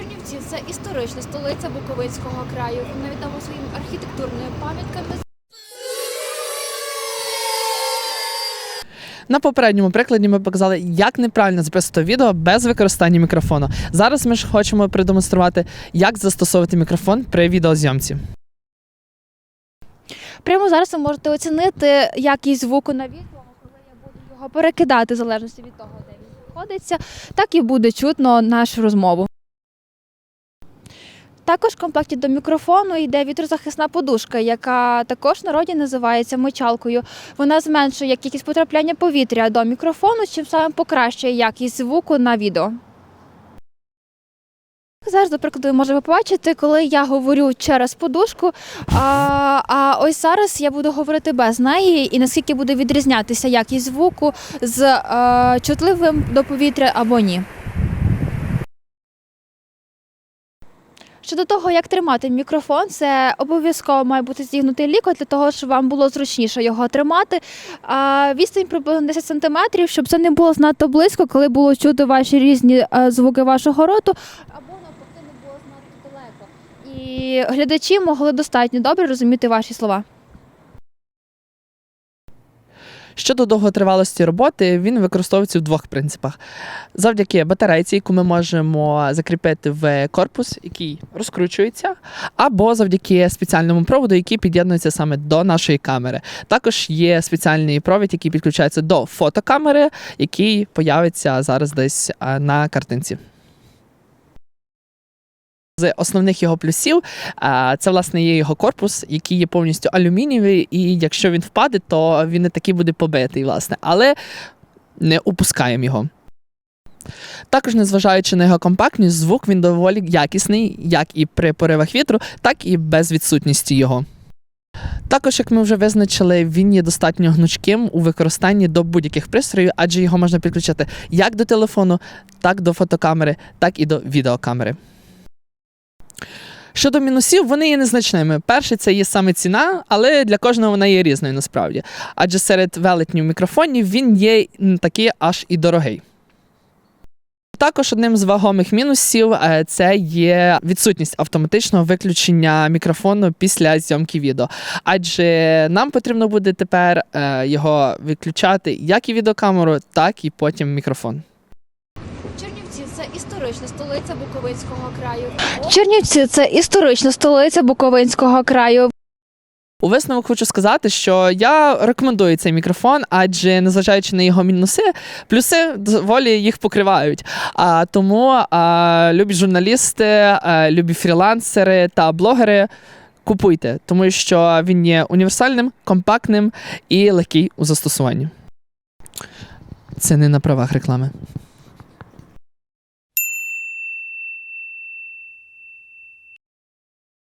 Чернівці це історична столиця Буковинського краю. Вона відома своїми архітектурними пам'ятками. На попередньому прикладі ми показали, як неправильно записувати відео без використання мікрофону. Зараз ми ж хочемо продемонструвати, як застосовувати мікрофон при відеозйомці. Прямо зараз ви можете оцінити якість звуку на відео, коли я буду його перекидати в залежності від того, де він знаходиться, так і буде чутно нашу розмову. Також в комплекті до мікрофону йде вітрозахисна подушка, яка також в народі називається мочалкою. Вона зменшує кількість потрапляння повітря до мікрофону, чим самим покращує якість звуку на відео. Зараз, до прикладу, ви можете побачити, коли я говорю через подушку, а, а ось зараз я буду говорити без неї, і наскільки буде відрізнятися якість звуку з е, чутливим до повітря або ні. Щодо того, як тримати мікрофон, це обов'язково має бути здігнутий лікоть для того, щоб вам було зручніше його тримати. А відстань приблизно 10 см, щоб це не було знато близько, коли було чути ваші різні е, звуки вашого роту, або навпаки не було знато далеко. І глядачі могли достатньо добре розуміти ваші слова. Щодо довготривалості роботи, він використовується в двох принципах: завдяки батарейці, яку ми можемо закріпити в корпус, який розкручується, або завдяки спеціальному проводу, який під'єднується саме до нашої камери. Також є спеціальний провід, який підключається до фотокамери, який появиться зараз десь на картинці. З основних його плюсів це власне є його корпус, який є повністю алюмінієвий, і якщо він впаде, то він не такий буде побитий, власне, але не упускаємо його. Також, незважаючи на його компактність, звук він доволі якісний, як і при поривах вітру, так і без відсутності його. Також, як ми вже визначили, він є достатньо гнучким у використанні до будь-яких пристроїв, адже його можна підключити як до телефону, так до фотокамери, так і до відеокамери. Щодо мінусів, вони є незначними. Перше, це є саме ціна, але для кожного вона є різною насправді. Адже серед велетнів мікрофонів він є такий аж і дорогий. Також одним з вагомих мінусів е, це є відсутність автоматичного виключення мікрофону після зйомки відео. Адже нам потрібно буде тепер е, його виключати як і відеокамеру, так і потім мікрофон. Історична столиця Буковинського краю. Чернівці це історична столиця Буковинського краю. У висновок хочу сказати, що я рекомендую цей мікрофон, адже незважаючи на його мінуси, плюси доволі їх покривають. А тому а, любі журналісти, а, любі фрілансери та блогери. Купуйте, тому що він є універсальним, компактним і легкий у застосуванні. Це не на правах реклами.